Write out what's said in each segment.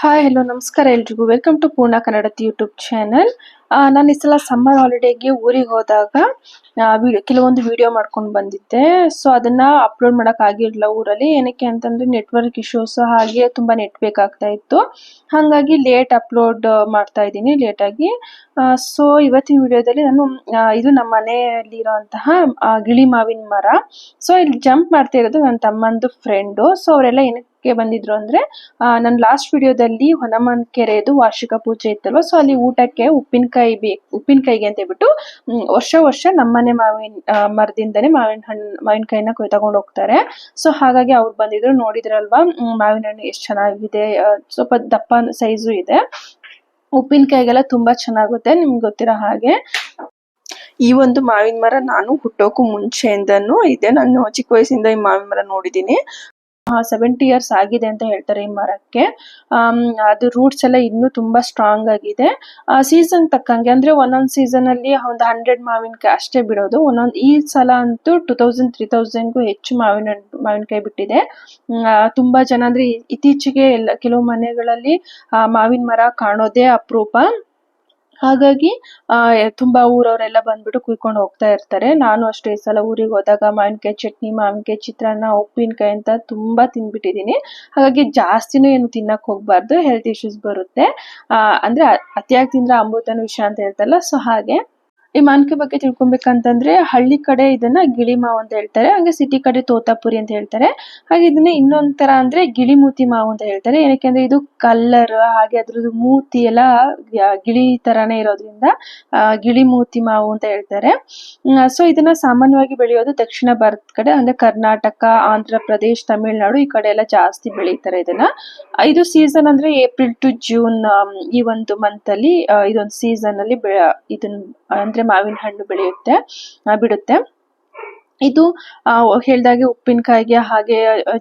Hi hello ನಮಸ್ಕಾರ ಎಲ್ರಿಗೂ welcome to ಪೂರ್ಣ ಕನ್ನಡ ಯೂಟ್ಯೂಬ್ ಚಾನಲ್ ನಾನು ಈ ಸಲ ಸಮ್ಮರ್ ಹಾಲಿಡೇಗೆ ಊರಿಗೆ ಹೋದಾಗ ಕೆಲವೊಂದು ವಿಡಿಯೋ ಮಾಡ್ಕೊಂಡು ಬಂದಿದ್ದೆ. ಸೊ ಅದನ್ನ ಅಪ್ಲೋಡ್ ಮಾಡಕ್ ಆಗಿರ್ಲಿಲ್ಲ ಊರಲ್ಲಿ. ಏನಕ್ಕೆ ಅಂತಂದ್ರೆ ನೆಟ್ವರ್ಕ್ ಇಶ್ಯೂಸ್ ಹಾಗೆ ತುಂಬಾ ನೆಟ್ ಬೇಕಾಗ್ತಾ ಇತ್ತು. ಹಾಗಾಗಿ ಲೇಟ್ ಅಪ್ಲೋಡ್ ಮಾಡ್ತಾ ಇದ್ದೀನಿ ಲೇಟ್ ಆಗಿ. ಸೊ ಇವತ್ತಿನ ವಿಡಿಯೋದಲ್ಲಿ ನಾನು ಇದು ನಮ್ಮ ಮನೆಯಲ್ಲಿ ಇರೋಂತಹ ಗಿಳಿ ಮಾವಿನ ಮರ. ಸೊ ಇಲ್ಲಿ ಜಂಪ್ ಮಾಡ್ತಾ ಇರೋದು ನನ್ನ ತಮ್ಮಂದು ಫ್ರೆಂಡು ಸೊ ಅವರೆಲ್ಲ ಏನಕ್ಕೆ ಬಂದಿದ್ರು ಅಂದ್ರೆ ನನ್ನ ಲಾಸ್ಟ್ ವಿಡಿಯೋದಲ್ಲಿ ಹೊನಮನ್ ಕೆರೆದು ವಾರ್ಷಿಕ ಪೂಜೆ ಇತ್ತಲ್ವ? ಸೊ ಅಲ್ಲಿ ಊಟಕ್ಕೆ ಉಪ್ಪಿನಕಾಯಿ ಬೇಕು ಉಪ್ಪಿನಕಾಯಿಗೆ ಅಂತ ಹೇಳ್ಬಿಟ್ಟು ವರ್ಷ ವರ್ಷ ನಮ್ಮನೆ ಮಾವಿನ ಮರದಿಂದನೇ ಮಾವಿನ ಹಣ್ಣು ಮಾವಿನಕಾಯಿನ ಕೊಯ್ ತಗೊಂಡು ಹೋಗ್ತಾರೆ. ಸೊ, ಹಾಗಾಗಿ ಅವ್ರು ಬಂದಿದ್ರು, ನೋಡಿದ್ರಲ್ವಾ ಮಾವಿನ ಹಣ್ಣು ಎಷ್ಟು ಚೆನ್ನಾಗಿದೆ ಸ್ವಲ್ಪ ದಪ್ಪ ಸೈಜು ಇದೆ. ಉಪ್ಪಿನಕಾಯಿಗೆಲ್ಲ ತುಂಬಾ ಚೆನ್ನಾಗುತ್ತೆ, ನಿಮ್ಗೆ ಗೊತ್ತಿರೋ ಹಾಗೆ. ಈ ಒಂದು ಮಾವಿನ ಮರ ನಾನು ಹುಟ್ಟೋಕು ಮುಂಚೆಯಿಂದನೂ ಇದೆ. ನಾನು ಚಿಕ್ಕ ವಯಸ್ಸಿಂದ ಈ ಮಾವಿನ ಮರ ನೋಡಿದ್ದೀನಿ. ಸೆವೆಂಟಿ ಇಯರ್ಸ್ ಆಗಿದೆ ಅಂತ ಹೇಳ್ತಾರೆ ಈ ಮರಕ್ಕೆ. ಅದು ರೂಟ್ಸ್ ಎಲ್ಲ ಇನ್ನು ತುಂಬಾ ಸ್ಟ್ರಾಂಗ್ ಆಗಿದೆ. ಸೀಸನ್ ತಕ್ಕಂಗೆ ಅಂದ್ರೆ ಒಂದೊಂದ್ ಸೀಸನ್ ಅಲ್ಲಿ ಒಂದು ಹಂಡ್ರೆಡ್ ಮಾವಿನಕಾಯಿ ಅಷ್ಟೇ ಬಿಡೋದು. ಒಂದೊಂದು ಈ ಸಲ ಅಂತೂ ಟೂ ತೌಸಂಡ್ ತ್ರೀ ತೌಸಂಡ್ಗೂ ಹೆಚ್ಚು ಮಾವಿನ ಮಾವಿನಕಾಯಿ ಬಿಟ್ಟಿದೆ. ತುಂಬಾ ಜನ ಅಂದ್ರೆ ಇತ್ತೀಚೆಗೆ ಎಲ್ಲ ಕೆಲವು ಮನೆಗಳಲ್ಲಿ ಆ, ಮಾವಿನ ಮರ ಕಾಣೋದೇ ಅಪರೂಪ. ಹಾಗಾಗಿ ತುಂಬಾ ಊರವರೆಲ್ಲ ಬಂದ್ಬಿಟ್ಟು ಕುಯ್ಕೊಂಡು ಹೋಗ್ತಾ ಇರ್ತಾರೆ. ನಾನು ಅಷ್ಟೇ ಈ ಸಲ ಊರಿಗೆ ಹೋದಾಗ ಮಾವಿನಕಾಯಿ ಚಟ್ನಿ, ಮಾವಿನಕಾಯಿ ಚಿತ್ರಾನ್ನ, ಉಪ್ಪಿನಕಾಯಿ ಅಂತ ತುಂಬಾ ತಿನ್ಬಿಟ್ಟಿದೀನಿ ಹಾಗಾಗಿ ಜಾಸ್ತಿನೂ ಏನು ತಿನ್ನಕ್ ಹೋಗ್ಬಾರ್ದು. ಹೆಲ್ತ್ ಇಶ್ಯೂಸ್ ಬರುತ್ತೆ. ಅಂದ್ರೆ ಅತಿಯಾಗಿ ತಿಂದ್ರೆ ಅಮೃತನ ವಿಷಯ ಅಂತ ಹೇಳ್ತಾರಲ್ಲ ಸೊ ಹಾಗೆ. ಈ ಮಾವಿನಕಾಯಿ ಬಗ್ಗೆ ತಿಳ್ಕೊಬೇಕಂತಂದ್ರೆ ಹಳ್ಳಿ ಕಡೆ ಇದನ್ನ ಗಿಳಿ ಮಾವು ಅಂತ ಹೇಳ್ತಾರೆ. ಹಾಗೆ ಸಿಟಿ ಕಡೆ ತೋತಾಪುರಿ ಅಂತ ಹೇಳ್ತಾರೆ. ಹಾಗೆ ಇದನ್ನ ಇನ್ನೊಂದ್ ತರ ಅಂದ್ರೆ ಗಿಳಿ ಮೂತಿ ಮಾವು ಅಂತ ಹೇಳ್ತಾರೆ. ಏನಕ್ಕೆ ಅಂದ್ರೆ ಇದು ಕಲ್ಲರ್, ಹಾಗೆ ಅದ್ರದ್ದು ಮೂತಿ ಎಲ್ಲ ಗಿಳಿ ತರಾನೇ ಇರೋದ್ರಿಂದ ಗಿಳಿ ಮೂತಿ ಮಾವು ಅಂತ ಹೇಳ್ತಾರೆ. ಸೊ ಇದನ್ನ ಸಾಮಾನ್ಯವಾಗಿ ಬೆಳೆಯೋದು ದಕ್ಷಿಣ ಭಾರತ ಕಡೆ, ಅಂದ್ರೆ ಕರ್ನಾಟಕ, ಆಂಧ್ರ ಪ್ರದೇಶ್, ತಮಿಳ್ನಾಡು ಈ ಕಡೆ ಎಲ್ಲ ಜಾಸ್ತಿ ಬೆಳೀತಾರೆ ಇದನ್ನ. ಇದು ಸೀಸನ್ ಅಂದ್ರೆ ಏಪ್ರಿಲ್ ಟು ಜೂನ್ ಈ ಒಂದು ಮಂತ್ ಅಲ್ಲಿ ಇದೊಂದು ಸೀಸನ್ ಅಲ್ಲಿ ಇದನ್ನ ಅಂದ್ರೆ ಮಾವಿನ ಹಣ್ಣು ಬೆಳೆಯುತ್ತೆ ಬಿಡುತ್ತೆ. ಇದು ಹೇಳ್ದಾಗೆ ಉಪ್ಪಿನಕಾಯಿಗೆ ಹಾಗೆ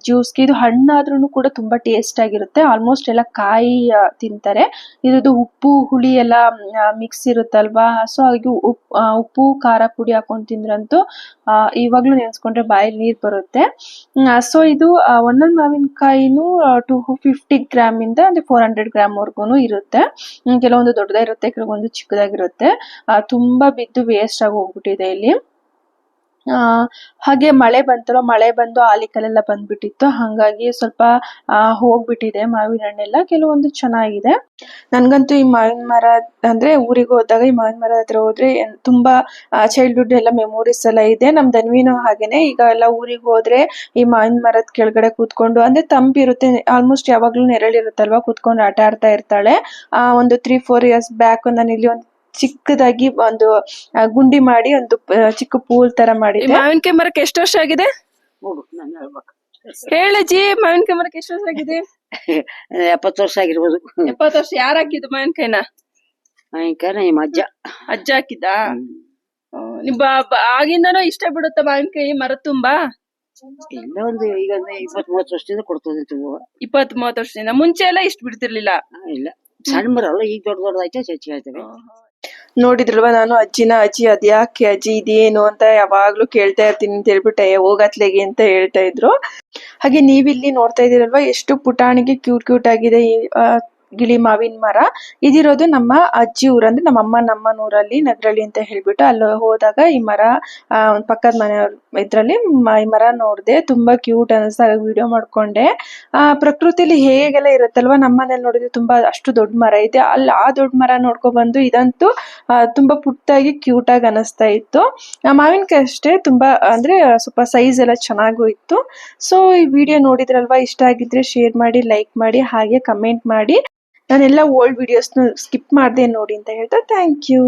ಜ್ಯೂಸ್ಗೆ ಇದು ಹಣ್ಣಾದ್ರೂ ಕೂಡ ತುಂಬಾ ಟೇಸ್ಟ್ ಆಗಿರುತ್ತೆ ಆಲ್ಮೋಸ್ಟ್ ಎಲ್ಲ ಕಾಯಿ ತಿಂತಾರೆ. ಇದ್ರದ್ದು ಉಪ್ಪು, ಹುಳಿ ಎಲ್ಲ ಮಿಕ್ಸ್ ಇರುತ್ತಲ್ವಾ? ಸೊ ಹಾಗೆ ಉಪ್ ಉಪ್ಪು, ಖಾರ, ಪುಡಿ ಹಾಕೊಂಡು ತಿಂದ್ರಂತೂ ಇವಾಗ್ಲೂ ನೆನ್ಸ್ಕೊಂಡ್ರೆ ಬಾಯಲ್ಲಿ ನೀರ್ ಬರುತ್ತೆ. ಸೊ ಇದು ಒಂದೊಂದು ಮಾವಿನಕಾಯಿನೂ ಟು ಫಿಫ್ಟಿ ಗ್ರಾಮ್ ಇಂದ ಅಂದ್ರೆ ಫೋರ್ ಹಂಡ್ರೆಡ್ ಗ್ರಾಮ್ ವರ್ಗೂನು ಇರುತ್ತೆ. ಕೆಲವೊಂದು ದೊಡ್ಡದಾಗಿರುತ್ತೆ, ಕೆಲವೊಂದು ಚಿಕ್ಕದಾಗಿರುತ್ತೆ. ತುಂಬಾ ಬಿದ್ದು ವೇಸ್ಟ್ ಆಗಿ ಹೋಗ್ಬಿಟ್ಟಿದೆ ಇಲ್ಲಿ. ಆ, ಹಾಗೆ ಮಳೆ ಬಂತಲ್ಲ ಮಳೆ ಬಂದು ಆಲಿಕಲ್ಲೆಲ್ಲ ಬಂದ್ಬಿಟ್ಟಿತ್ತು. ಹಾಗಾಗಿ ಸ್ವಲ್ಪ ಆ, ಹೋಗ್ಬಿಟ್ಟಿದೆ ಮಾವಿನ ಹಣ್ಣೆಲ್ಲ. ಕೆಲವೊಂದು ಚೆನ್ನಾಗಿದೆ. ನನಗಂತೂ ಈ ಮಾವಿನ ಮರ ಅಂದ್ರೆ ಊರಿಗೆ ಹೋದಾಗ ಈ ಮಾವಿನ ಮರ ಹತ್ರ ಹೋದ್ರೆ ತುಂಬಾ ತುಂಬಾ ಚೈಲ್ಡ್ಹುಡ್ ಎಲ್ಲ ಮೆಮೊರೀಸ್ ಎಲ್ಲ ಇದೆ. ನಮ್ ಧನ್ವಿನೂ ಹಾಗೇನೆ. ಈಗ ಎಲ್ಲ ಊರಿಗೆ ಹೋದ್ರೆ ಈ ಮಾವಿನ ಮರದ ಕೆಳಗಡೆ ಕೂತ್ಕೊಂಡು ಅಂದ್ರೆ ತಂಪಿರುತ್ತೆ ಆಲ್ಮೋಸ್ಟ್ ಯಾವಾಗ್ಲೂ ನೆರಳಿರುತ್ತಲ್ವಾ? ಕೂತ್ಕೊಂಡು ಆಟ ಆಡ್ತಾ ಇರ್ತಾಳೆ. ಆ ಒಂದು ತ್ರೀ ಫೋರ್ ಇಯರ್ಸ್ ಬ್ಯಾಕ್ ನಾನು ಇಲ್ಲಿ ಒಂದು ಚಿಕ್ಕದಾಗಿ ಒಂದು ಆ, ಗುಂಡಿ ಮಾಡಿ ಒಂದು ಚಿಕ್ಕ ಪೂಲ್ ತರ ಮಾಡಿ ಮಾವಿನಕಾಯಿ ಮರಕ್ಕೆ ಎಷ್ಟು ವರ್ಷ ಆಗಿದೆ? ನೋಡು ನಾನು ಹೇಳ್ಬೇಕು. ಹೇಳಜ್ಜಿ ಮಾವಿನಕಾಯಿ ಮರಕ್ಕೆ ಎಷ್ಟು ವರ್ಷ ಆಗಿದೆ? ಎಪ್ಪತ್ತು ವರ್ಷ ಆಗಿರ್ಬೋದು. ಎಪ್ಪತ್ತು ವರ್ಷ ಯಾರು ಹಾಕಿದ್ದು ಮಾವಿನಕಾಯಿನ? ಆಯ್ಕೆ ನಿಮ್ಮ ಅಜ್ಜ. ಅಜ್ಜ ಹಾಕಿದ್ದ? ನಿಮ್ ಬಾ- ಬಾ- ಆಗಿಂದನೂ ಇಷ್ಟ ಬಿಡುತ್ತ ಮಾವಿನಕಾಯಿ ಮರ ತುಂಬಾ? ಇಲ್ಲ ಒಂದು ಈಗ ಒಂದು ಇಪ್ಪತ್ತ್ ಮೂವತ್ತು ವರ್ಷದಿಂದ ಕೊಡ್ತದೆ ತುಂಬ. ಇಪ್ಪತ್ ಮೂವತ್ತು ವರ್ಷದಿಂದ. ಮುಂಚೆ ಎಲ್ಲ ಇಷ್ಟ ಬಿಡ್ತಿರ್ಲಿಲ್ಲ? ಇಲ್ಲ. ಸಣ್ಣ ಮರ ಅಲ್ಲ ಈಗ ದೊಡ್ಡ ದೊಡ್ಡದಾಯ್ತು ಹೆಚ್ಚು ಹೇಳ್ತೇವೆ ನೋಡಿದ್ರಲ್ವಾ, ನಾನು ಅಜ್ಜಿನ ಅಜ್ಜಿ ಅದ್ಯಾಕೆ ಅಜ್ಜಿ ಇದೇನು ಅಂತ ಯಾವಾಗ್ಲೂ ಕೇಳ್ತಾ ಇರ್ತೀನಿ ಅಂತ ಹೇಳ್ಬಿಟ್ಟೆ ಹೋಗತ್ಲೆಗೆ ಅಂತ ಹೇಳ್ತಾ ಇದ್ರು. ಹಾಗೆ ನೀವಿಲ್ಲಿ ನೋಡ್ತಾ ಇದ್ದೀರಲ್ವಾ, ಎಷ್ಟು ಪುಟಾಣಿಗೆ ಕ್ಯೂಟ್ ಕ್ಯೂಟ್ ಆಗಿದೆ ಗಿಳಿ ಮಾವಿನ ಮರ. ಇದಿರೋದು ನಮ್ಮ ಅಜ್ಜಿ ಊರಂದ್ರೆ ನಮ್ಮ ಅಮ್ಮ ನಮ್ಮನೂರಲ್ಲಿ, ನಗರಳ್ಳಿ ಅಂತ ಹೇಳ್ಬಿಟ್ಟು ಅಲ್ಲಿ ಹೋದಾಗ ಈ ಮರ ಪಕ್ಕದ ಮನೆಯವ್ರ ಇದ್ರಲ್ಲಿ ಈ ಮರ ನೋಡ್ದೆ, ತುಂಬಾ ಕ್ಯೂಟ್ ಅನಿಸ್ತಾ. ವಿಡಿಯೋ ಮಾಡ್ಕೊಂಡೆ. ಆ, ಪ್ರಕೃತಿಲಿ ಹೇಗೆಲ್ಲ ಇರುತ್ತಲ್ವಾ? ನಮ್ಮ ಮನೇಲಿ ನೋಡಿದ್ರೆ ತುಂಬಾ ಅಷ್ಟು ದೊಡ್ಡ ಮರ ಇದೆ ಅಲ್ಲಿ ಆ ದೊಡ್ಡ ಮರ ನೋಡ್ಕೊಂಡ್ ಬಂದು ಇದಂತೂ ತುಂಬಾ ಪುಟ್ಟಾಗಿ ಕ್ಯೂಟ್ ಆಗಿ ಅನಿಸ್ತಾ ಇತ್ತು. ಮಾವಿನಕಾಯಿ ಅಷ್ಟೇ ತುಂಬಾ, ಅಂದ್ರೆ ಸ್ವಲ್ಪ ಸೈಜ್ ಎಲ್ಲ ಚೆನ್ನಾಗೂ ಇತ್ತು. ಸೊ ಈ ವಿಡಿಯೋ ನೋಡಿದ್ರಲ್ವಾ? ಇಷ್ಟ ಆಗಿದ್ರೆ ಶೇರ್ ಮಾಡಿ ಲೈಕ್ ಮಾಡಿ, ಹಾಗೆ ಕಮೆಂಟ್ ಮಾಡಿ. ನಾನೆಲ್ಲ ಓಲ್ಡ್ ವಿಡಿಯೋಸ್ನ ಸ್ಕಿಪ್ ಮಾಡ್ದೆ ನೋಡಿ ಅಂತ ಹೇಳ್ತಾ ಥ್ಯಾಂಕ್ ಯು